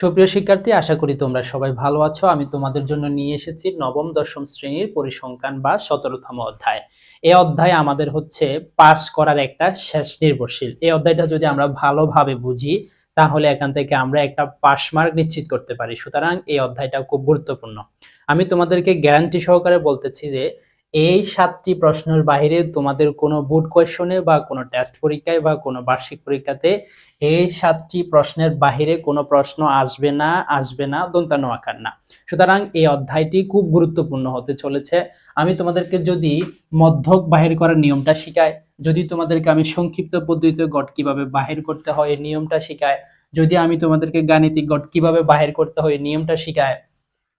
সুপ্রিয় শিক্ষার্থী, আশা করি তোমরা সবাই ভালো আছো। আমি তোমাদের জন্য নিয়ে এসেছি নবম, দশম শ্রেণির পরিসংখ্যান বা সতেরোতম অধ্যায়। এই অধ্যায় আমাদের হচ্ছে পাস করার একটা শেষ নির্ভরশীল। এই অধ্যায়টা যদি আমরা ভালোভাবে বুঝি, তাহলে এখান থেকে আমরা একটা পাস মার্ক নিশ্চিত করতে পারি। সুতরাং এই অধ্যায়টা খুব গুরুত্বপূর্ণ। আমি তোমাদেরকে গ্যারান্টি সহকারে বলতেছি যে এই সাতটি প্রশ্নের বাইরে তোমাদের কোনো বুট কোয়েশনে বা কোনো টেস্ট পরীক্ষায় বা কোনো বার্ষিক পরীক্ষাতে এই সাতটি প্রশ্নের বাহিরে কোনো প্রশ্ন আসবে না আসবে না দন্তানো আকার না। সুতরাং এই অধ্যায়টি খুব গুরুত্বপূর্ণ হতে চলেছে। আমি তোমাদেরকে যদি মধ্যক বাহির করার নিয়মটা শিখাই, যদি তোমাদেরকে আমি সংক্ষিপ্ত পদ্ধতিতে গট কীভাবে বাহির করতে হয় এই নিয়মটা শিখাই, যদি আমি তোমাদেরকে গাণিতিক গট কীভাবে বাহির করতে হয় এই নিয়মটা শিখাই,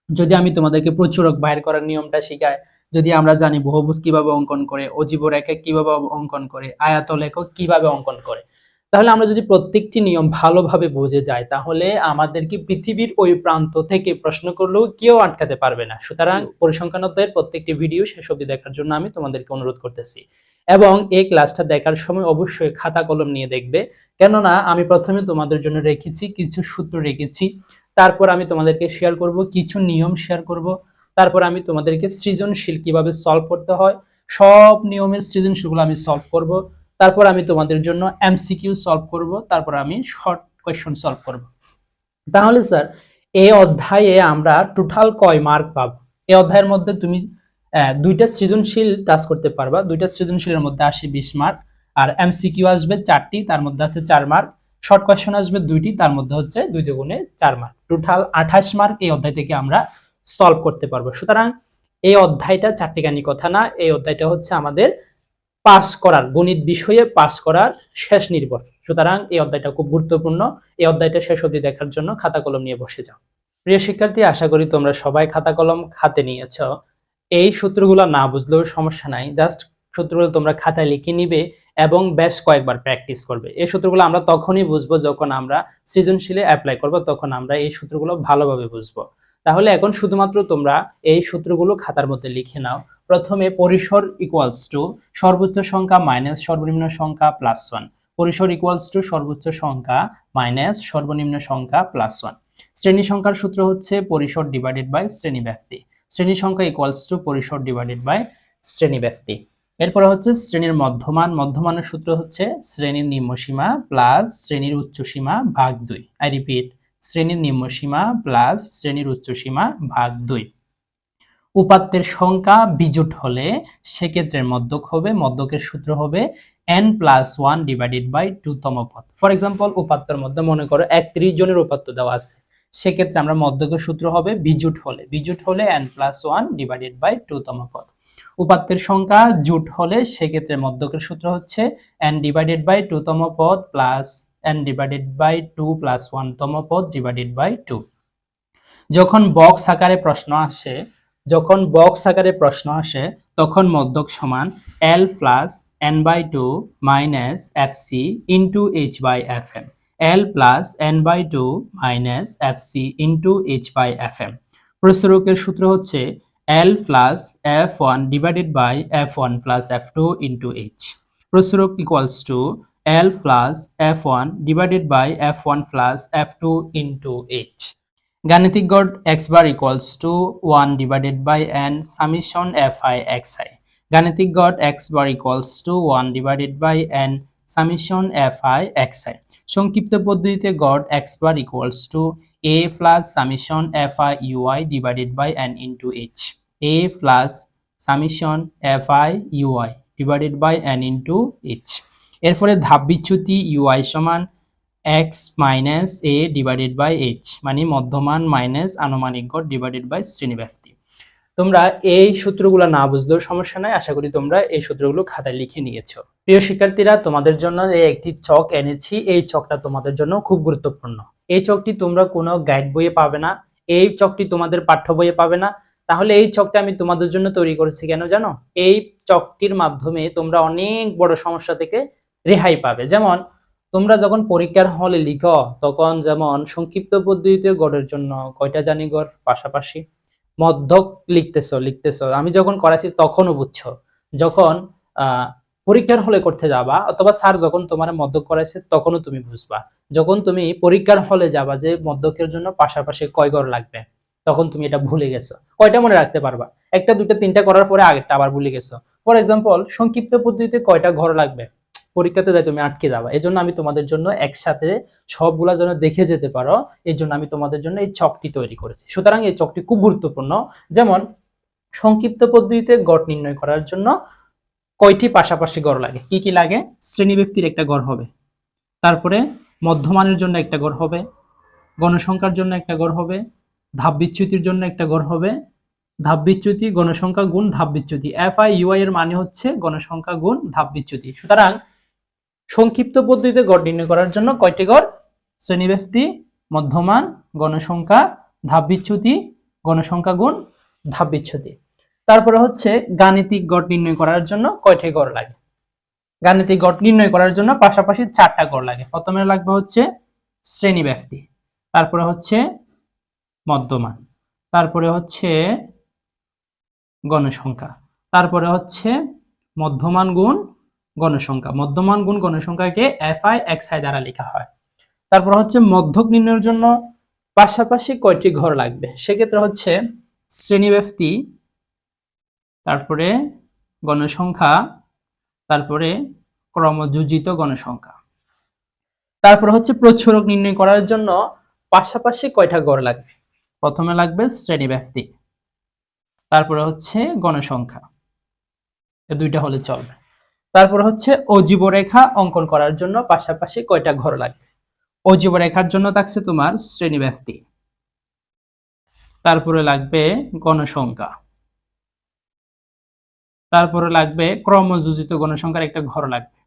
যদি আমি তোমাদেরকে প্রচুরক বাহির করার নিয়মটা শিখাই যদি আমরা জানি বহুভুজ কীভাবে অঙ্কন করে অজীব রেখা কীভাবে অঙ্কন করে আয়াত একক কীভাবে অঙ্কন করে তাহলে আমরা যদি প্রত্যেকটি নিয়ম ভালোভাবে বুঝে যাই তাহলে আমাদেরকে পৃথিবীর ওই প্রান্ত থেকে প্রশ্ন করলেও কেউ আটকাতে পারবে না। সুতরাং পরিসংখ্যান অধ্যায়ের প্রত্যেকটি ভিডিও শেষ অবধি দেখার জন্য আমি তোমাদেরকে অনুরোধ করতেছি। এবং এই ক্লাসটা দেখার সময় অবশ্যই খাতা কলম নিয়ে দেখবে। কেননা আমি প্রথমে তোমাদের জন্য রেখেছি কিছু সূত্র রেখেছি। তারপর আমি তোমাদেরকে শেয়ার করব কিছু নিয়ম শেয়ার করব। তারপর আমি তোমাদেরকে সৃজনশীল কীভাবে সলভ করতে হয়, সব নিয়মের সৃজনশীলগুলো আমি সলভ করব, তারপর আমি তোমাদের জন্য এমসিকিউ সলভ করব, তারপর আমি শর্ট কোয়েশ্চন সলভ করব। তাহলে স্যার এই অধ্যায়ে আমরা টোটাল কয় মার্ক পাবো? এই অধ্যায়ের মধ্যে তুমি দুইটা সৃজনশীল টাচ করতে পারবা, দুইটা সৃজনশীলের মধ্যে আসে বিশ মার্ক আর এমসিকিউ আসবে চারটি, তার মধ্যে আছে চার মার্ক শর্ট কোয়েশ্চন আসবে দুইটি, তার মধ্যে হচ্ছে দুই দুগুণে চার মার্ক টোটাল আঠাশ মার্ক এই অধ্যায় থেকে আমরা সলভ করতে পারব। সুতরাং এই অধ্যায়টা চারটিখানি কথা না, এই অধ্যায়টা হচ্ছে আমাদের পাস করার, গণিত বিষয়ে পাস করার শেষ নির্ভর। সুতরাং এই অধ্যায়টা খুব গুরুত্বপূর্ণ। এই অধ্যায়টা শেষ অবধি দেখার জন্য খাতা কলম নিয়ে বসে যাও। প্রিয় শিক্ষার্থী, আশা করি তোমরা সবাই খাতা কলম খাতে নিয়েছ। এই সূত্রগুলো না বুঝলেও সমস্যা নাই, জাস্ট সূত্রগুলো তোমরা খাতায় লিখে নিবে এবং বেশ কয়েকবার প্র্যাকটিস করবে। এই সূত্রগুলো আমরা তখনই বুঝব যখন আমরা সৃজনশীলে অ্যাপ্লাই করব, তখন আমরা এই সূত্রগুলো ভালোভাবে বুঝব। তাহলে এখন শুধুমাত্র তোমরা এই সূত্রগুলো খাতার মধ্যে লিখে নাও। প্রথমে পরিসর ইকুয়ালস টু সর্বোচ্চ সংখ্যা মাইনাস সর্বনিম্ন সংখ্যা প্লাস ওয়ান পরিসর ইকুয়ালস টু সর্বোচ্চ সংখ্যা মাইনাস সর্বনিম্ন সংখ্যা প্লাস ওয়ান শ্রেণি সংখ্যার সূত্র হচ্ছে পরিসর ডিভাইডেড বাই শ্রেণি ব্যাপ্তি শ্রেণি সংখ্যা ইকুয়ালস টু পরিসর ডিভাইডেড বাই শ্রেণি ব্যাপ্তি এরপরে হচ্ছে শ্রেণির মধ্যমান। মধ্যমানের সূত্র হচ্ছে শ্রেণির নিম্নসীমা প্লাস শ্রেণির উচ্চসীমা ভাগ দুই। আই রিপিট শ্রেণির নিম্নসীমা প্লাস শ্রেণির উচ্চসীমা ভাগ দুই। উপাত্তের সংখ্যা বিজুট হলে সেক্ষেত্রে মধ্যক হবে, মধ্যকের সূত্র হবে N plus one divided by two তম পদ। ফর এক্সাম্পল উপাত্তের মধ্যে মনে করো একত্রিশ জনের উপাত্ত দেওয়া আছে। সেক্ষেত্রে আমরা মধ্যকের সূত্র হবে বিজুট হলে। বিজুট হলে N plus one divided by two তম পদ। উপাত্তের সংখ্যা জুট হলে সেক্ষেত্রে মধ্যকের সূত্র হচ্ছে এন ডিভাইডেড বাই টু তম পদ plus N divided by two plus one তম পদ ডিভাইডেড বাই টু যখন বক্স আকারে প্রশ্ন আসে, যখন বক্স আকারে প্রশ্ন আসে, তখন মধ্যক সমান L plus N by two minus F C into H by F M L plus N by two minus F C into H by F M প্রস্তরকের সূত্র হচ্ছে L plus F one divided by F one plus F two into H প্রস্তরক equals to L plus F1 divided by F1 plus F2 into H. গাণিতিক গড় x bar equals to 1 divided by n summation fi xi. গাণিতিক গড় x bar equals to 1 divided by n summation fi xi. সংক্ষিপ্ত পদ্ধতিতে গড় x bar equals to a plus summation fi ui divided by n into h. a plus summation fi ui divided by n into h. এর ফলে ধাপ বিচ্যুতি UI সমান X minus A divided by H মানে মধ্যমান minus আনুমানিক গড় divided by শ্রেণীব্যাপ্তি তোমরা এই সূত্রগুলো না বুঝলেও সমস্যা নাই, আশা করি তোমরা এই সূত্রগুলো খাতায় লিখে নিয়েছো। প্রিয় শিক্ষার্থীরা, তোমাদের জন্য এই একটি চক এনেছি, এই চকটা তোমাদের জন্য খুব গুরুত্বপূর্ণ। এই চকটি তোমরা কোনো গাইড বইয়ে পাবে না, এই চকটি তোমাদের পাঠ্য বইয়ে পাবে না। তাহলে এই চকটা আমি তোমাদের জন্য তৈরি করেছি কেন জানো? এই চকটির মাধ্যমে তোমরা অনেক বড় সমস্যা থেকে রেহাই পাবে। যেমন, তোমরা যখন পরীক্ষার হলে লিখো, তখন যেমন সংক্ষিপ্ত পদ্ধতিতে গড়ের জন্য কয়টা জানি গড় পাশাপাশি? মধ্যক লিখতেছ লিখতেছ। আমি যখন করাছি তখনও বুঝছ। যখন পরীক্ষার হলে করতে যাবা, অথবা স্যার যখন তোমার মদ্যক করাইছে তখনও তুমি বুঝবা। যখন তুমি পরীক্ষার হলে যাবা যে মদ্যকের জন্য পাশাপাশি কয় ঘর লাগবে, তখন তুমি এটা ভুলে গেছো। কয়টা মনে রাখতে পারবা? একটা, দুইটা, তিনটা করার পরে আগেরটা আবার ভুলে গেছো। ফর এক্সাম্পল, সংক্ষিপ্ত পদ্ধতিতে কয়টা ঘর লাগবে? পরীক্ষাতে যাই তুমি আটকে যাবা। এই জন্য আমি তোমাদের জন্য একসাথে সবগুলা যেন দেখে যেতে পারো এই জন্য আমি তোমাদের জন্য এই চকটি তৈরি করেছি। সুতরাং এই চকটি খুব গুরুত্বপূর্ণ। যেমন, সংক্ষিপ্ত পদ্ধতিতে গড় নির্ণয় করার জন্য কয়টি পাশাপাশি গড় লাগে? কি কি লাগে? শ্রেণীব্যক্তির একটা গড় হবে। তারপরে মধ্যমানের জন্য একটা গড় হবে। গণসংখ্যার জন্য একটা গড় হবে। ধাপ বিচ্যুতির জন্য একটা গড় হবে। ধাপ বিচ্যুতি, গণসংখ্যা গুণ ধাপ বিচ্যুতি। এফ আই ইউআই এর মানে হচ্ছে গণসংখ্যা গুণ ধাপ বিচ্যুতি। সুতরাং সংক্ষিপ্ত পদ্ধতিতে গড় নির্ণয় করার জন্য কয়টি গড়? শ্রেণীব্যক্তি, মধ্যমান, গণসংখ্যা ধাপ বিচ্যুতি গণসংখ্যা গুণ ধাপ বিচ্যুতি তারপরে হচ্ছে গাণিতিক গড় নির্ণয় করার জন্য কয়টি গড় লাগে? গাণিতিক গড় নির্ণয় করার জন্য পাশাপাশি চারটা গড় লাগে। প্রথমে লাগবে হচ্ছে শ্রেণি ব্যক্তি তারপরে হচ্ছে মধ্যমান, তারপরে হচ্ছে গণসংখ্যা, তারপরে হচ্ছে মধ্যমান গুণ গণসংখ্যা, মধ্যমান গুণ গণসংখ্যাকে এফ আই এক্স আই দ্বারা লেখা হয়। তারপর হচ্ছে মধ্যক নির্ণয়ের জন্য পাশাপাশি কয়টি ঘর লাগবে? সেক্ষেত্রে হচ্ছে শ্রেণি ব্যক্তি তারপরে গণসংখ্যা, তারপরে ক্রমযোজিত গণসংখ্যা। তারপরে হচ্ছে প্রচ্ছরক নির্ণয় করার জন্য পাশাপাশি কয়টা গড় লাগবে? প্রথমে লাগবে শ্রেণি ব্যক্তি তারপরে হচ্ছে গণসংখ্যা। এ দুইটা হলে চলবে। তারপরে হচ্ছে অজীব রেখা অঙ্কন করার জন্য পাশাপাশি কয়টা ঘর লাগবে অজীব রেখার জন্য থাকছে তোমার শ্রেণি ব্যক্তি। তারপরে লাগবে গণসংখ্যা। তারপরে লাগবে ক্রমযোজিত গণসংখ্যার একটা ঘর লাগবে।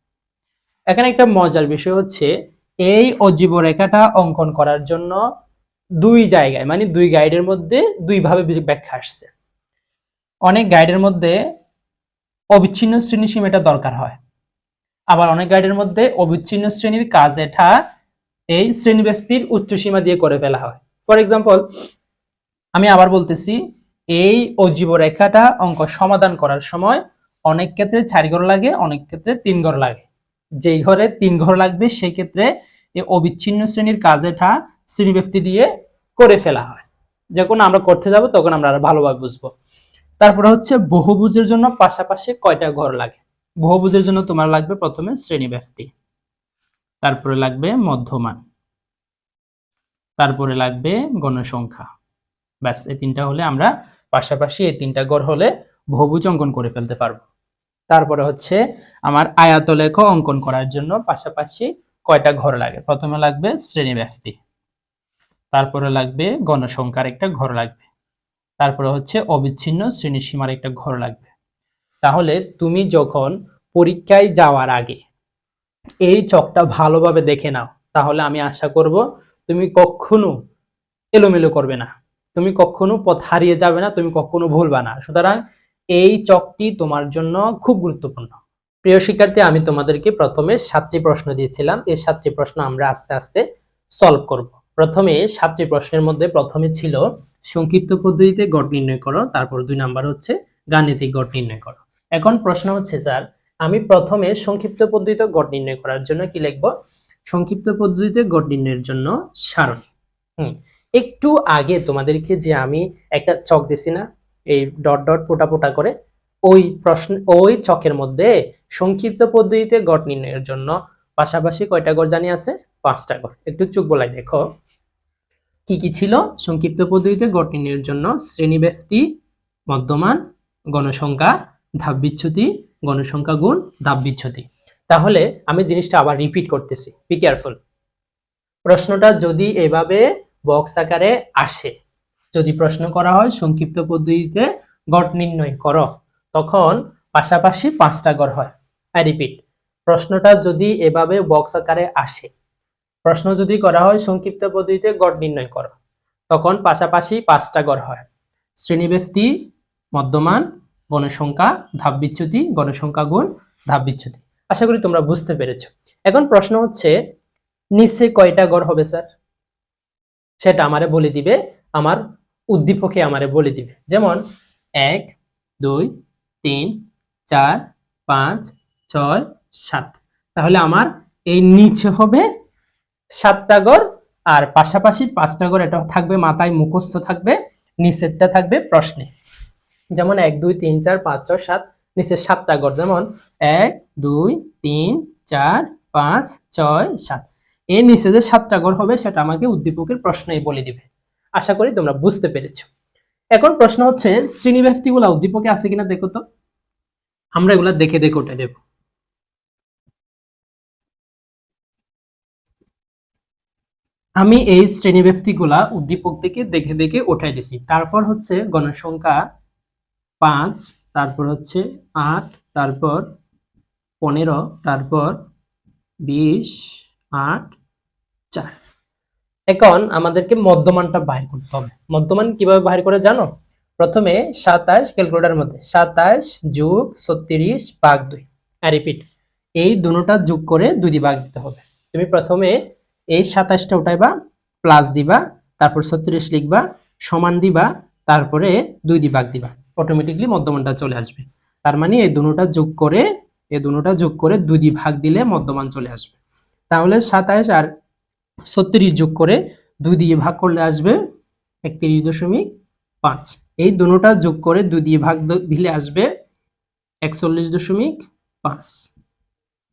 এখানে একটা মজার বিষয় হচ্ছে, এই অজীব রেখাটা অঙ্কন করার জন্য দুই জায়গায় মানে দুই গাইডের মধ্যে দুইভাবে ব্যাখ্যা আসছে। অনেক গাইডের মধ্যে অবিচ্ছিন্ন শ্রেণি সীমাটা দরকার হয়। আবার অনেক গাইডের মধ্যে অবিচ্ছিন্ন শ্রেণির কাজ এটা এই শ্রেণি ব্যক্তির উচ্চ সীমা দিয়ে করে ফেলা হয়। ফর এক্সাম্পল আমি আবার বলতেছি, এই অজীব রেখাটা অঙ্ক সমাধান করার সময় অনেক ক্ষেত্রে চারি ঘর লাগে, অনেক ক্ষেত্রে তিন ঘর লাগে। যেই ঘরে তিন ঘর লাগবে, সেই ক্ষেত্রে এই অবিচ্ছিন্ন শ্রেণির কাজ এটা শ্রেণি ব্যক্তি দিয়ে করে ফেলা হয়। যখন আমরা করতে যাব, তখন আমরা আরও ভালোভাবে বুঝব। তারপরে হচ্ছে বহুভুজের জন্য পাশাপাশি কয়টা ঘর লাগে? বহুভুজের জন্য তোমার লাগবে প্রথমে শ্রেণি ব্যক্তি, তারপরে লাগবে মধ্যমান, তারপরে লাগবে গণসংখ্যা। ব্যাস, এই তিনটা হলে আমরা পাশাপাশি এই তিনটা ঘর হলে বহুভুজ অঙ্কন করে ফেলতে পারব। তারপরে হচ্ছে আমার আয়তলেখ অঙ্কন করার জন্য পাশাপাশি কয়টা ঘর লাগে? প্রথমে লাগবে শ্রেণি ব্যক্তি, তারপরে লাগবে গণসংখ্যার একটা ঘর লাগবে। তারপরে হচ্ছে অবিচ্ছিন্ন শ্রেণি সীমার একটা ঘর লাগবে। তাহলে তুমি যখন পরীক্ষায় যাওয়ার আগে এই চকটা ভালোভাবে দেখে নাও, তাহলে আমি আশা করব তুমি কখনো এলোমেলো করবে না। তুমি কখনো পথ হারিয়ে যাবে না, তুমি কখনো ভুলবা না। সুতরাং এই চকটি তোমার জন্য খুব গুরুত্বপূর্ণ। প্রিয় শিক্ষার্থী, আমি তোমাদেরকে প্রথমে সাতটি প্রশ্ন দিয়েছিলাম। এই সাতটি প্রশ্ন আমরা আস্তে আস্তে সলভ করব। প্রথমে সাতটি প্রশ্নের মধ্যে প্রথমে ছিল সংক্ষিপ্ত পদ্ধতিতে গড় নির্ণয় করো, তারপর দুই নাম্বার হচ্ছে গাণিতিক গড় নির্ণয় করো। এখন প্রশ্ন হচ্ছে, স্যার, আমি প্রথমে সংক্ষিপ্ত পদ্ধতিতে গড় নির্ণয় করার জন্য কি লিখব? সংক্ষিপ্ত পদ্ধতিতে গড় নির্ণয়ের জন্য সারণী। হুম, একটু আগে তোমাদেরকে যে আমি একটা চক দিছি না, এই ডট ডট পোটা পোটা করে, ওই প্রশ্ন, ওই চকের মধ্যে সংক্ষিপ্ত পদ্ধতিতে গড় নির্ণয়ের জন্য পাশাপাশি কয়টা গড় জানি আছে? পাঁচটা গড়। একটু চুপ বলাই দেখো। কি কি ছিল? সংক্ষিপ্ত পদ্ধতিতে নির্ণয়ের জন্য শ্রেণি ব্যক্তি, মধ্যমান, গণসংখ্যা, ধাপ বিচ্যুতি, গণসংখ্যা গুণ, ধাপ বিচ্যুতি। তাহলে আমি জিনিসটা আবার রিপিট করতেছি। বি কেয়ারফুল প্রশ্নটা যদি এভাবে বক্স আকারে আসে, যদি প্রশ্ন করা হয় সংক্ষিপ্ত পদ্ধতিতে গড় নির্ণয় করো, তখন পাশাপাশি পাঁচটা গড় হয়। আই রিপিট প্রশ্নটা যদি এভাবে বক্স আকারে আসে প্রশ্ন যদি করা হয় সংক্ষিপ্ত পদ্ধতিতে গড় নির্ণয় করো, তখন পাশাপাশি পাঁচটা গড় হয়। শ্রেণীব্যক্তি, মধ্যমান, গণসংখ্যা ধাপ বিচ্যুতি গণসংখ্যা গুণ ধাপ বিচ্যুতি আশা করি তোমরা বুঝতে পেরেছ। এখন প্রশ্ন হচ্ছে, নিচে কয়টা গড় হবে স্যার? সেটা আমারে বলে দিবে, আমার উদ্দীপকে আমারে বলে দিবে। যেমন, এক, দুই, তিন, চার, পাঁচ, ছয়, সাত। তাহলে আমার এই নিচে হবে সাতটা গড়, আর পাশাপাশি পাঁচটা গড়, এটা থাকবে মাথায় মুখস্থ থাকবে নিচেরটা থাকবে প্রশ্নে। যেমন এক, দুই, তিন, চার, পাঁচ, ছয়, সাত, নিচের সাতটা গড়, যেমন এক, দুই, তিন, চার, পাঁচ, ছয়, সাত। এর নিচে যে সাতটা গড় হবে, সেটা আমাকে উদ্দীপকের প্রশ্নেই বলে দিবে। আশা করি তোমরা বুঝতে পেরেছ। এখন প্রশ্ন হচ্ছে, শ্রেণীব্যক্তিগুলা উদ্দীপকে আছে কিনা দেখো তো। আমরা এগুলা দেখে দেখে উঠে দেব। আমি এই শ্রেণীব্যক্তিগুলা উদ্দীপক থেকে দেখে দেখে উঠাই দিছি। তারপর হচ্ছে গণসংখ্যা পাঁচ, তারপর হচ্ছে আট, তারপর পনেরো, তারপর বিশ, আট, চার। এখন আমাদেরকে মধ্যমানটা বাইর করতে হবে। মধ্যমান কীভাবে বাইর করে জানো? প্রথমে সাতাশ, ক্যালকুলেটার মধ্যে। সাতাশ যোগ ছত্রিশ ভাগ দুই। রিপিট। এই দুটোটা যোগ করে দুই ভাগ দিতে হবে। তুমি প্রথমে এই সাতাশটা উঠাইবা প্লাস দিবা, তারপর ছত্রিশ লিখবা, সমান দিবা, তারপরে দুই দিয়ে ভাগ দিবা। অটোমেটিকলি মধ্যমানটা চলে আসবে। তার মানে এই দুটোটা যোগ করে, এই দুটোটা যোগ করে দুই ভাগ দিলে মধ্যমান চলে আসবে। তাহলে সাতাশ আর ছত্রিশ যোগ করে দুই দিয়ে ভাগ করলে আসবে একত্রিশ দশমিক পাঁচ। এই দুটোটা যোগ করে দুই দিয়ে ভাগ দিলে আসবে একচল্লিশ দশমিক পাঁচ,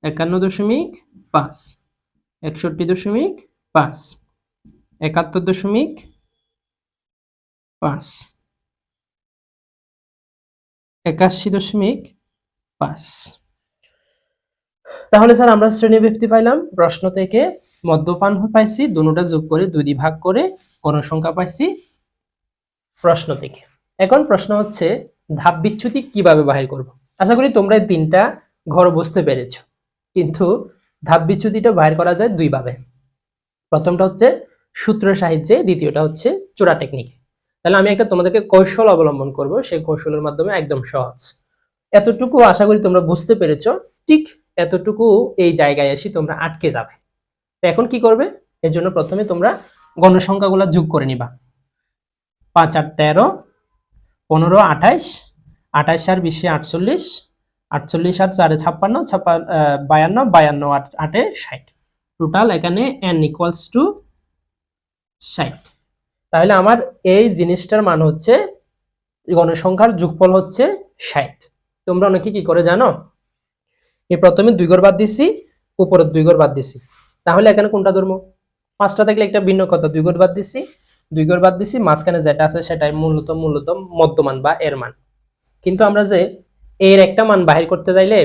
একান্ন দশমিক পাঁচ। একষট্টি দশমিক পাঁচ। একাত্তর দশমিক পাঁচ। একাশি দশমিক পাঁচ। তাহলে স্যার আমরা শ্রেণি ব্যক্তি পাইলাম। প্রশ্ন থেকে মদ্যপান পাইছি দুটোটা যোগ করে দুই ভাগ করে গণসংখ্যা পাইছি প্রশ্ন থেকে। এখন প্রশ্ন হচ্ছে, ধাপ বিচ্ছুতি কীভাবে বাহির করব? আশা করি তোমরা তিনটা ঘর বসতে পেরেছ। কিন্তু ধাপ বিচ্যুতিটা বাহির করা যায় দুইভাবে। প্রথমটা হচ্ছে সূত্র সাহায্যে, দ্বিতীয়টা হচ্ছে চূড়া টেকনিকে তাহলে আমি একটা তোমাদেরকে কৌশল অবলম্বন করব, সেই কৌশলের মাধ্যমে একদম সহজ। এতটুকু আশা করি তোমরা বুঝতে পেরেছ, ঠিক এতটুকু এই জায়গায় এসে তোমরা আটকে যাবে। তো এখন কি করবে? এর জন্য প্রথমে তোমরা গণসংখ্যাগুলো যোগ করে নিবা। পাঁচ আট তেরো, পনেরো আঠাইশ আঠাইশ আর বিশে আটচল্লিশ আটচল্লিশ আর চারে ছাপ্পান্ন ছাপ্পা আহ, বায়ান্ন বায়ান্ন আট আটে ষাট। টোটাল এখানে এন ইকুয়ালস টু ষাট। তাহলে আমার এই জিনিসটার মান হচ্ছে গণসংখ্যার যোগফল হচ্ছে ষাট। তোমরা অনেকে কি করে জানো? এই প্রথমে দুই ঘর বাদ দিছি উপরের দুই ঘর বাদ দিছি। তাহলে এখানে কোনটা ধরবো? পাঁচটা থাকলে একটা ভিন্ন কথা দুই ঘর বাদ দিছি দুই ঘর বাদ দিছি মাঝখানে যেটা আছে সেটাই মূলত মূলত মধ্যমান বা এর মান। কিন্তু আমরা যে এর একটা মান বাহির করতে চাইলে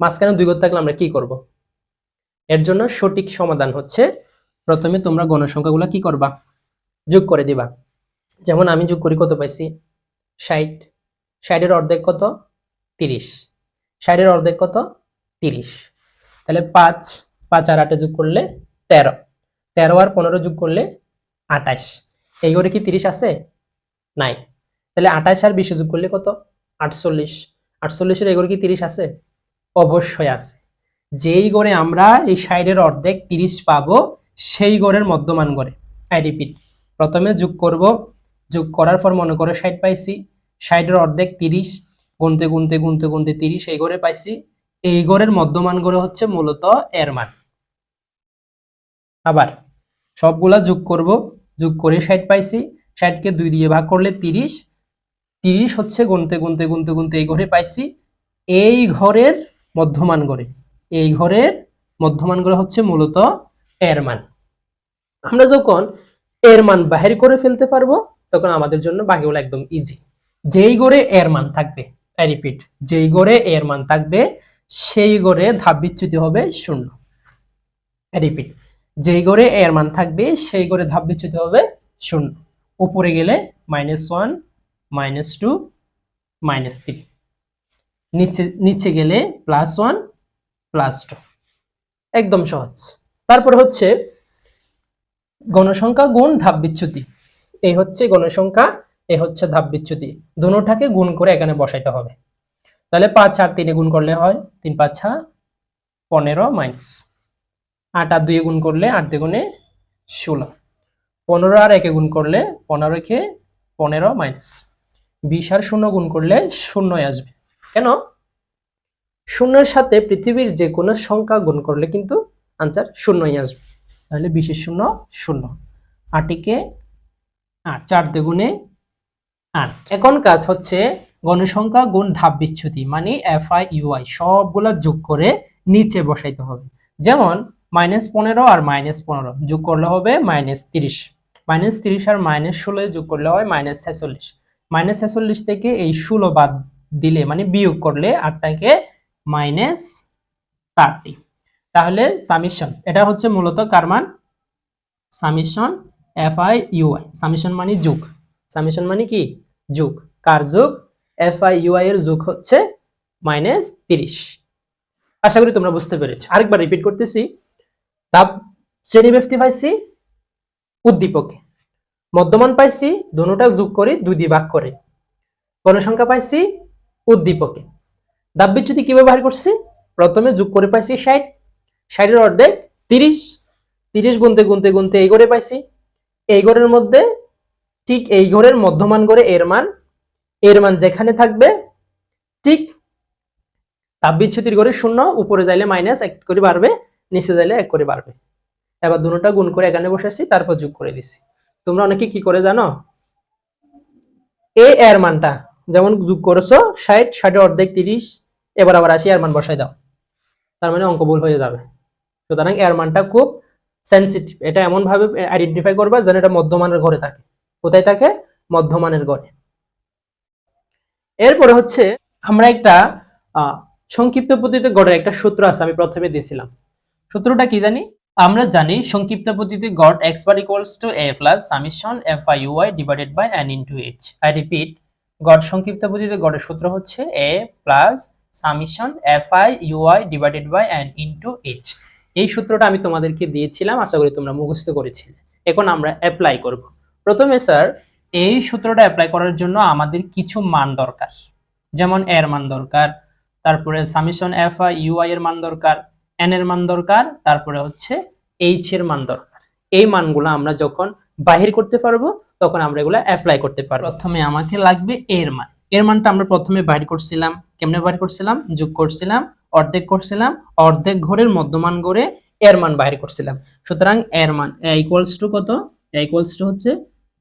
মাঝখানে দুই ঘর থাকলে আমরা কি করব? এর জন্য সঠিক সমাধান হচ্ছে প্রথমে তোমরা গণসংখ্যাগুলো কি করবা? যোগ করে দিবা। যেমন আমি যোগ করি কত পাইছি? ষাট। ষাটের অর্ধেক কত? তিরিশ। ষাটের অর্ধেক কত? তিরিশ। তাহলে পাঁচ পাঁচ আর আটে যোগ করলে তেরো। তেরো আর পনেরো যোগ করলে আঠাশ। এই করে কি তিরিশ আছে? নাই। তাহলে আঠাশ আর বিশে যোগ করলে কত? আটচল্লিশ। আটচল্লিশের এই ঘরে কি তিরিশ আছে? অবশ্যই আছে। যেই গড়ে আমরা এই সাইডের অর্ধেক তিরিশ পাবো, সেই গড়ের মধ্যমান গড়ে। আই রিপিট, প্রথমে যোগ করব। যোগ করার পর মনে করে ষাট পাইছি। ষাটের অর্ধেক তিরিশ, গুনতে গুনতে গুনতে গুনতে তিরিশ, এই গড়ে পাইছি। এই গড়ের মধ্যমান গড়ে হচ্ছে মূলত এর মান। আবার সবগুলা যোগ করব। যোগ করে ষাট পাইছি। ষাটকে দুই দিয়ে ভাগ করলে তিরিশ। তিরিশ হচ্ছে গুনতে গুনতে গুনতে গুনতে এই ঘরে পাইছি। এই ঘরের মধ্যমান গড়ে। এই ঘরের মধ্যমান গড়ে হচ্ছে মূলত এর মান। আমরা যখন এর মান বাহির করে ফেলতে পারব, তখন আমাদের জন্য বাকিগুলো একদম ইজি যেই গড়ে এর মান থাকবে আই রিপিট যেই গড়ে এর মান থাকবে, সেই গড়ে ধাপ বিচ্যুতি হবে শূন্য। রিপিট যেই গড়ে এর মান থাকবে, সেই গড়ে ধাপ বিচ্যুতি হবে শূন্য। উপরে গেলে minus one minus two minus three নিচে নিচে গেলে প্লাস ওয়ান প্লাস টু একদম সহজ। তারপর হচ্ছে গণসংখ্যা গুণ ধাপ বিচ্যুতি। এই হচ্ছে গণসংখ্যা এই হচ্ছে ধাপ বিচ্যুতি। দুটাকে গুণ করে এখানে বসাইতে হবে। তাহলে পাঁচ আর তিনে গুণ করলে হয় তিন পাঁচ ছা পনেরো মাইনাস আট আর দুয়ে গুণ করলে আট দ্বিগুণে ষোলো। পনেরো আর একে গুণ করলে পনেরো কে পনেরো মাইনাস বিশ আর শূন্য গুণ করলে শূন্যই আসবে। কেন? শূন্যের সাথে পৃথিবীর যে কোনো সংখ্যা গুণ করলে কিন্তু আনসার শূন্যই আসবে। তাহলে বিশেষ শূন্য শূন্য। আটিকে আট, চার দুগুণে আট। এখন কাজ হচ্ছে গণসংখ্যা গুণ ধাপ বিচ্যুতি মানে এফ আই ইউআই সবগুলা যোগ করে নিচে বসাইতে হবে। যেমন মাইনাস পনেরো আর মাইনাস পনেরো, যোগ করলে হবে মাইনাস তিরিশ। মাইনাস তিরিশ আর মাইনাস ষোলো যোগ করলে হয় মাইনাস ছেচল্লিশ। মাইনাস ছেচল্লিশ থেকে এই ষোলো বাদ দিলে মানে বিয়োগ করলে আটটাকে মাইনাস থার্টি তাহলে সামিশন, এটা হচ্ছে মূলত কার মান? Summation f i. U i summation মানে যোগ। সামিশন মানে কি? যোগ। কার যোগ? এফ আই ইউআই এর যোগ হচ্ছে মাইনাস তিরিশ। আশা করি তোমরা বুঝতে পেরেছ। আরেকবার রিপিট করতেছি। তাপ শ্রেণি ব্যক্তি পাইছি উদ্দীপকে। মধ্যমান পাইছি দুটোটা যোগ করে দুই দিয়ে ভাগ করে গণসংখ্যা পাইছি, উদ্দীপকে। দাব বিচ্যুতি কীভাবে বাহির করছি প্রথমে যোগ করে পাইছি ষাট ষাটের অর্ধেক তিরিশ তিরিশ গুনতে গুনতে গুনতে এই ঘরে পাইছি। এই ঘরের মধ্যে ঠিক এই ঘরের মধ্যমান করে এর মান এর মান যেখানে থাকবে, ঠিক তাপ বিচ্যুতির ঘরে শূন্য, উপরে যাইলে মাইনাস, এক করে বাড়বে, নিচে যাইলে এক করে বাড়বে। এবার দুটোটা গুণ করে এখানে বসেছি তারপর যোগ করে দিছি। তোমরা অনেকে কি করে জানো? এ এর মানটা যেমন যোগ করেছ, ষাট ষাটের অর্ধেক তিরিশ, এবার আবার আসি এর মান বসাই দাও। তার মানে অঙ্ক ভুল হয়ে যাবে। সুতরাং এর মানটা খুব সেন্সিটিভ এটা এমন ভাবে আইডেন্টিফাই করবা যেন এটা মধ্যমানের ঘরে থাকে। কোথায় থাকে? মধ্যমানের ঘরে। এরপরে হচ্ছে আমরা একটা সংক্ষিপ্ত পদ্ধতিতে গড়ের একটা সূত্র আছে, আমি প্রথমে দিয়েছিলাম। সূত্রটা কি জানি? আমরা জানি সংক্ষিপ্ত পদ্ধতিতে গড় x bar equals to a plus summation f i u i divided by n into h i repeat গড় সংক্ষিপ্ত পদ্ধতিতে গড়ের সূত্র হচ্ছে a plus summation f i u i divided by n into h এই সূত্রটা আমি তোমাদেরকে দিয়েছিলাম, আশা করি তোমরা মুখস্থ করেছিলে। এখন আমরা অ্যাপ্লাই করব। প্রথমে স্যার এই সূত্রটা অ্যাপ্লাই করার জন্য আমাদের কিছু মান দরকার। যেমন এর মান দরকার, তারপরে summation f i u i এর মান দরকার এন এর মান দরকার, তারপরে হচ্ছে এইচ এর মান দরকার। এই মানগুলো আমরা যখন বাহির করতে পারব, তখন আমরা এগুলো অ্যাপ্লাই করতে পারব। প্রথমে আমাকে লাগবে এর মান। এর মানটা আমরা প্রথমে বাহির করছিলাম। কেমনে বাহির করছিলাম? যোগ করছিলাম, অর্ধেক করছিলাম, অর্ধেক ঘরের মধ্যমান করে এর মান বাহির করছিলাম। সুতরাং এর মান ইকুয়ালস টু কত? ইকুয়ালস টু হচ্ছে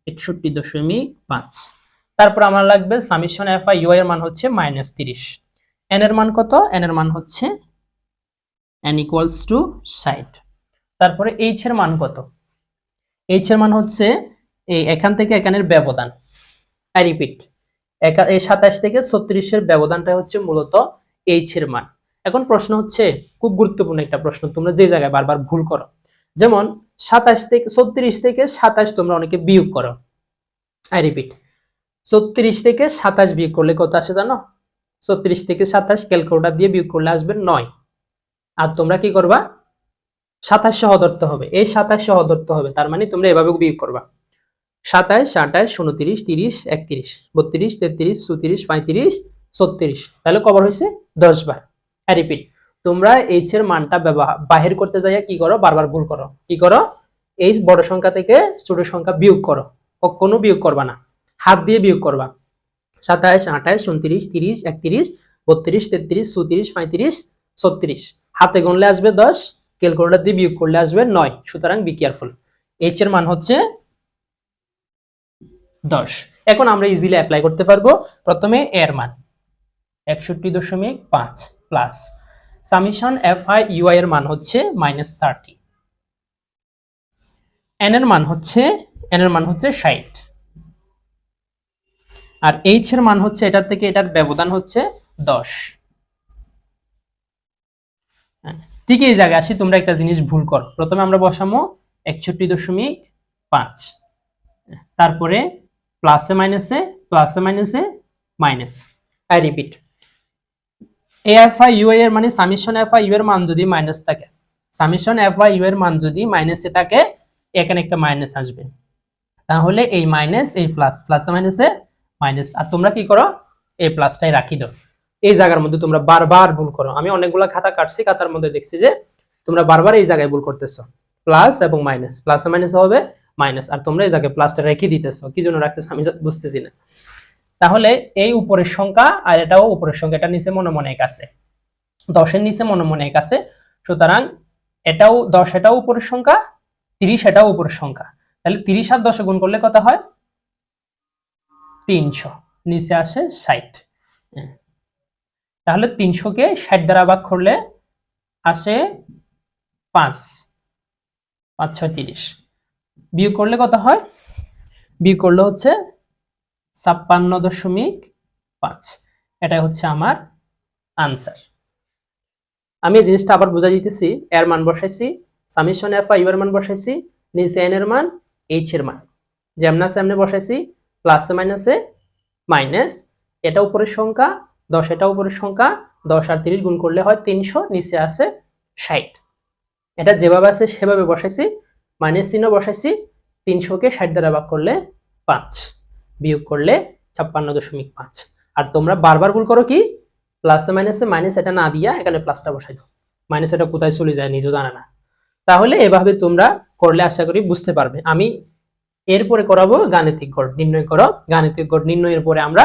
একষট্টি দশমিক পাঁচ। তারপর আমার লাগবে সামিশন এফ আই ইউ এর মান হচ্ছে মাইনাস তিরিশ। এন এর মান কত? এন এর মান হচ্ছে এন ইকুয়ালস টু ষাট তারপরে এইচ এর মান কত? এইচ এর মান হচ্ছে এই এখান থেকে এখানের ব্যবধান। আই রিপিট এই সাতাশ থেকে ছত্রিশের ব্যবধানটা হচ্ছে মূলত এইচ এর মান। এখন প্রশ্ন হচ্ছে, খুব গুরুত্বপূর্ণ একটা প্রশ্ন, তোমরা যে জায়গায় বারবার ভুল করো। যেমন, সাতাশ থেকে, ছত্রিশ থেকে সাতাশ তোমরা অনেকে বিয়োগ করো। আই রিপিট ছত্রিশ থেকে সাতাশ বিয়োগ করলে কত আসে জানো? ছত্রিশ থেকে সাতাশ ক্যালকুলেটার দিয়ে বিয়োগ করলে আসবে নয়। আর তোমরা কি করবা? সাতাশ সহ ধরতে হবে। এই সাতাশ সহ ধরতে হবে, তার মানে তোমরা এভাবে বিয়োগ করবা। সাতাশ, আঠাশ, উনত্রিশ, তিরিশ, একত্রিশ, বত্রিশ, তেত্রিশ, চৌত্রিশ, পঁয়ত্রিশ, ছত্রিশ। তাহলে কবার হয়েছে দশ বার। রিপিট তোমরা এইচ এর মানটা ব্যবহার বাহির করতে যাইয়া কি করো? বারবার ভুল করো। কি করো? এই বড় সংখ্যা থেকে ছোট সংখ্যা বিয়োগ করো। কখনো বিয়োগ করবা না। হাত দিয়ে বিয়োগ করবা। সাতাশ, আঠাশ, উনত্রিশ, তিরিশ, একত্রিশ, বত্রিশ, তেত্রিশ, চৌত্রিশ, পঁয়ত্রিশ, ছত্রিশ। হাতে গুনলে আসবে দশ ক্যালকুলেটর দিয়ে বিয়োগ করলে আসবে নয়। সুতরাং বি কেয়ারফুল এইচ এর মান হচ্ছে দশ। এখন আমরা ইজিলি অ্যাপ্লাই করতে পারব প্রথমে এর মান। একষট্টি দশমিক পাঁচ plus summation f i u i এর মান হচ্ছে মাইনাস থার্টি এন এর মান হচ্ছে এন এর মান হচ্ছে ষাট। আর এইচ এর মান হচ্ছে, এটার থেকে এটার ব্যবধান হচ্ছে দশ। ঠিক এই জায়গায় আসি, তোমরা একটা জিনিস ভুল করো। প্রথমে আমরা বসামো একষট্টি দশমিক পাঁচ। তারপরে প্লাসে মাইনাসে প্লাসে মাইনাসে minus I repeat A F I U এর মানে সামিশন এফ আই ইউ এর মান যদি মাইনাস থাকে। সামিশন এফ আই ইউ এর মান যদি মাইনাসে থাকে, এখানে একটা মাইনাস আসবে। তাহলে এই মাইনাস এই প্লাস প্লাসে মাইনাসে মাইনাস আর তোমরা কি করো? এই প্লাসটাই রাখি দাও। এই জায়গার মধ্যে তোমরা বারবার ভুল করো। আমি অনেকগুলো খাতা কাটছি, খাতার মধ্যে দেখছি যে তোমরা বারবার এই জায়গায় ভুল করতেছো। প্লাস এবং মাইনাস। প্লাস মাইনাস হবে মাইনাস। আর তোমরা এই জায়গায় প্লাসটা রেখে দিতেছো। কি জন্য রাখতেছো আমি বুঝতেছি না। তাহলে এই উপরের সংখ্যা আর এটাও উপরের সংখ্যা। এটা নিচে মনে মনে এক আছে। দশের নিচে মনে মনে এক আছে। সুতরাং এটাও দশ এটাও উপরের সংখ্যা, তিরিশ এটাও উপরের সংখ্যা। তাহলে তিরিশ আর দশে গুণ করলে কত হয়? তিনশো। নিচে আসে ষাট। তাহলে তিনশোকে ষাট দ্বারা ভাগ করলে আসে পাঁচ পাঁচ, ছয়, তিরিশ। বিয়োগ করলে কত হয়? বিয়োগ করলে হচ্ছে ছাপ্পান্ন দশমিক পাঁচ। এটাই হচ্ছে আমার আনসার আমি জিনিসটা আবার বোঝা দিতেছি, এর মান বসাইছি সামিশন এফ আই এর মান বসাইছি, নিচে এন এর মান এইচ এর মান। যেমন আছে, এমনি বসাইছি প্লাসে মাইনাসে মাইনাস এটা উপরের সংখ্যা দশ এটা উপরের সংখ্যা, দশ আর তিরিশ গুণ করলে হয় তিনশো, নিচে আছে ষাট। এটা যেভাবে আছে সেভাবে বসাইছি, মাইনাস চিহ্ন বসাইছি, তিনশোকে ষাট দ্বারা ভাগ করলে পাঁচ, বিয়োগ করলে ছাপ্পান্ন দশমিক পাঁচ। আর তোমরা বারবার ভুল করো কি প্লাসে মাইনাসে মাইনাস এটা না দিয়া এখানে প্লাসটা বসাই দাও। মাইনাস এটা কোথায় চলে যায় নিজেও জানে না। তাহলে এভাবে তোমরা করলে আশা করি বুঝতে পারবে। আমি এরপরে করাবো গাণিতিক গড় নির্ণয় করো। গাণিতিক গড় নির্ণয়ের পরে আমরা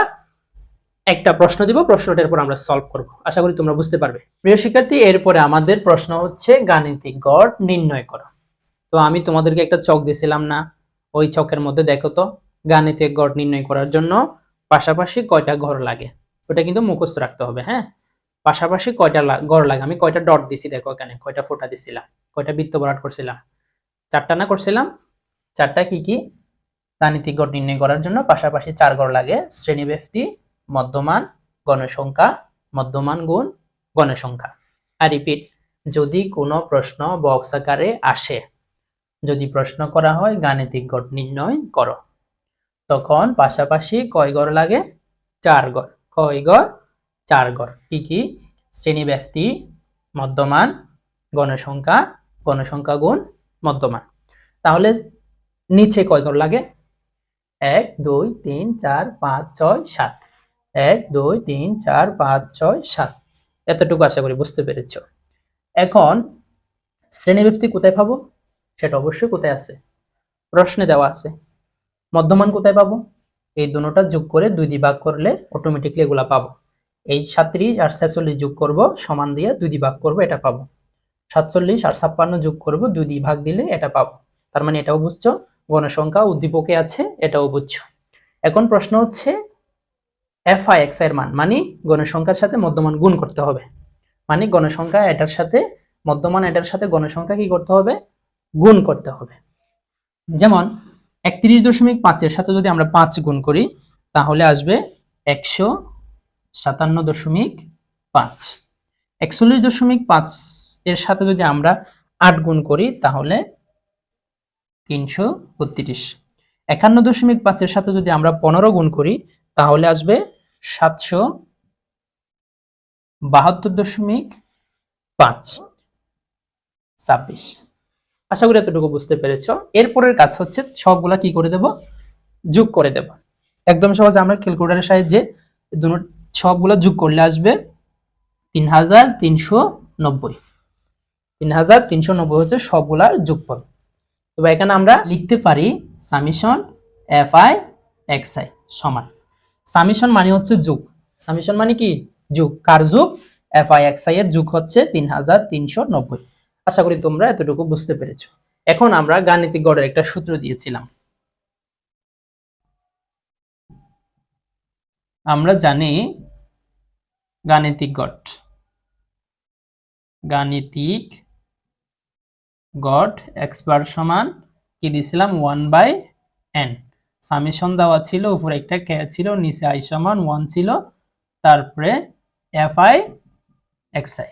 একটা প্রশ্ন দিব প্রশ্নটার পর আমরা সলভ করব। আশা করি তোমরা বুঝতে পারবে। প্রিয় শিক্ষার্থী, এরপরে আমাদের প্রশ্ন হচ্ছে গাণিতিক গড় নির্ণয় করো। তো আমি তোমাদেরকে একটা চক দিছিলাম না, ওই চকের মধ্যে দেখো তো, গাণিতিক গড় নির্ণয় করার জন্য পাশাপাশি কয়টা ঘর লাগে? ওটা কিন্তু মুখস্থ রাখতে হবে হ্যাঁ? পাশাপাশি কয়টা গড় লাগে? আমি কয়টা ডট দিছি দেখো এখানে, কয়টা ফোঁটা দিছিলাম, কয়টা বৃত্ত বরাট করছিলাম। চারটা না করছিলাম? চারটা কি কি? গাণিতিক গড় নির্ণয় করার জন্য পাশাপাশি চার গড় লাগে, শ্রেণীব্যক্তি মধ্যমান গণসংখ্যা, মধ্যমান গুণ গণসংখ্যা। আর রিপিট যদি কোনো প্রশ্ন বক্স আকারে আসে, যদি প্রশ্ন করা হয়, গাণিতিক গড় নির্ণয় করো। তখন পাশাপাশি কয় গড় লাগে? চার গড়। কয় গড়? চার গড়। কি কি? শ্রেণীব্যক্তি মধ্যমান, গণসংখ্যা গণসংখ্যা গুণ মধ্যমান। তাহলে নিচে কয় গড় লাগে? এক, দুই, তিন, চার, পাঁচ, ছয়, সাত। এক, দুই, তিন, চার, পাঁচ, ছয়, সাত। এতটুকু আশা করি বুঝতে পেরেছ। এখন শ্রেণীব্যক্তি কোথায় পাবো? সেটা অবশ্যই কোথায় আছে? প্রশ্নে দেওয়া আছে। মধ্যমান কোথায় পাবো? এই দুটোটা যোগ করে দুই দিয়ে ভাগ করলে অটোমেটিকলি এগুলা পাবো। এই সাতত্রিশ আর ছেচল্লিশ যোগ করব, সমান দিয়ে দুই দিয়ে ভাগ করব, এটা পাবো। সাতচল্লিশ আর ছাপ্পান্ন যোগ করব, দুই দিয়ে ভাগ দিলে এটা পাবো। তার মানে এটাও বুঝছ, গণসংখ্যা উদ্দীপকে আছে, এটাও বুঝছ। এখন প্রশ্ন হচ্ছে এফ আই এক্সের মান মানে গণসংখ্যার সাথে মধ্যমান গুণ করতে হবে। মানে গণসংখ্যা এটার সাথে, মধ্যমান এটার সাথে গণসংখ্যা কি করতে হবে? গুণ করতে হবে। যেমন, একত্রিশ দশমিক পাঁচের সাথে যদি আমরা পাঁচ গুণ করি, তাহলে আসবে একশো সাতান্ন দশমিক পাঁচ। একচল্লিশ দশমিক পাঁচ এর সাথে যদি আমরা আট গুণ করি, তাহলে তিনশো বত্রিশ। একান্ন দশমিক পাঁচের সাথে যদি আমরা পনেরো গুণ করি, তাহলে আসবে সাতশো বাহাত্তর দশমিক পাঁচ ছাব্বিশ। আশা করি এতটুকু বুঝতে পেরেছ। এরপরের কাজ হচ্ছে সবগুলা কি করে দেব? যোগ করে দেব। একদম সহজে আমরা ক্যালকুলেটারের সাহায্যে দুটো সবগুলা যোগ করলে আসবে তিন হাজার তিনশো নব্বই। তিন হাজার তিনশো নব্বই হচ্ছে সবগুলার যোগফল। তবে এখানে আমরা লিখতে পারি summation f i x i সমান। সামিশন মানে হচ্ছে যুগ। সামিশন মানে কি? যুগ। কার যুগ? এফ আই এক্স আই এর যুগ হচ্ছে তিন হাজার তিনশো নব্বই। আশা করি তোমরা এতটুকু বুঝতে পেরেছ। এখন আমরা গাণিতিক গড়ের একটা সূত্র দিয়েছিলাম। আমরা জানি গাণিতিক গড়। গাণিতিক গড় এক্স বার সমান কি দিয়েছিলাম ওয়ান বাই এন। সামেশন দেওয়া ছিল, উপরে একটা কে ছিল, নিচে আই সমান ওয়ান ছিল, তারপরে এফ আই, এক্স আই,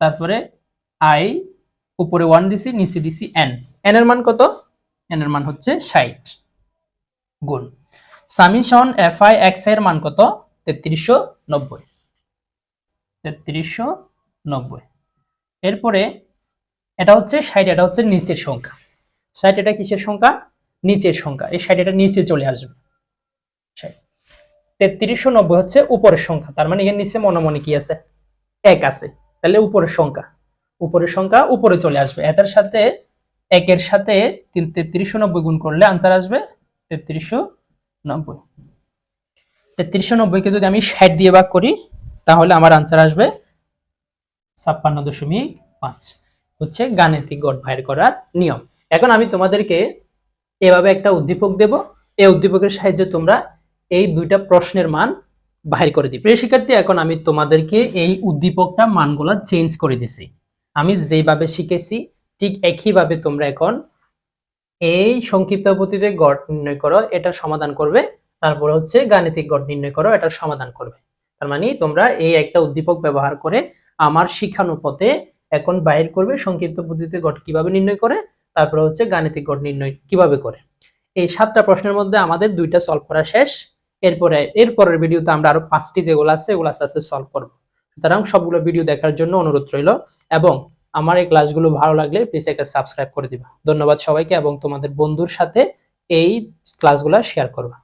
তারপরে আই, উপরে ওয়ান দিছি, নিচে দিছি এন। এন এর মান কত? এন এর মান হচ্ছে ষাট। গুণ। Summation f i, x i এর মান কত? তেত্রিশশো নব্বই। তেত্রিশশো নব্বই। এরপরে এটা হচ্ছে ষাট, এটা হচ্ছে নিচের সংখ্যা। ষাট এটা কিসের সংখ্যা? নিচের সংখ্যা। এই ষাট এটা নিচে চলে আসবে। ষাট তেত্রিশশো নব্বই হচ্ছে উপরের সংখ্যা। তার মানে এর নিচে মনে কি আছে? এক আছে। তাহলে উপরের সংখ্যা। উপরের সংখ্যা উপরে চলে আসবে। এটার সাথে একের সাথে তিন তেত্রিশশো নব্বই গুণ করলে আনসার আসবে তেত্রিশশো নব্বই। তেত্রিশশো নব্বইকে যদি আমি ষাট দিয়ে ভাগ করি, তাহলে আমার আনসার আসবে ছাপ্পান্ন দশমিক পাঁচ। হচ্ছে গাণিতিক গড় বাইর করার নিয়ম। এখন আমি তোমাদেরকে এভাবে একটা উদ্দীপক দেব। এই উদ্দীপকের সাহায্যে তোমরা এই দুইটা প্রশ্নের মান বাহির করে দিই প্রিয় শিক্ষার্থী, এখন আমি তোমাদেরকে এই উদ্দীপকটা মানগুলা চেঞ্জ করে দিছি। আমি যেভাবে শিখেছি, ঠিক একইভাবে তোমরা এখন এই সংক্ষিপ্ত পদ্ধতিতে গড় নির্ণয় করো, এটা সমাধান করবে। তারপর হচ্ছে গাণিতিক গড় নির্ণয় করো, এটা সমাধান করবে। তার মানে তোমরা এই একটা উদ্দীপক ব্যবহার করে আমার শিক্ষানুপথে এখন বাইর করবে, সংক্ষিপ্ত পদ্ধতিতে গড় কীভাবে নির্ণয় করে তারপর হচ্ছে গাণিতিক গড় নির্ণয় কীভাবে করে? এই সাতটা প্রশ্নের মধ্যে আমাদের দুইটা সলভ করা শেষ। এরপরে, এরপরের ভিডিওতে আমরা আরও পাঁচটি যেগুলো আছে, এগুলো আস্তে আস্তে সলভ করব। সুতরাং সবগুলো ভিডিও দেখার জন্য অনুরোধ রইল এবং আমার এই ক্লাসগুলো ভালো লাগলে প্লিজ একটা সাবস্ক্রাইব করে দিবা। ধন্যবাদ সবাইকে এবং তোমাদের বন্ধুর সাথে এই ক্লাসগুলো শেয়ার করবা।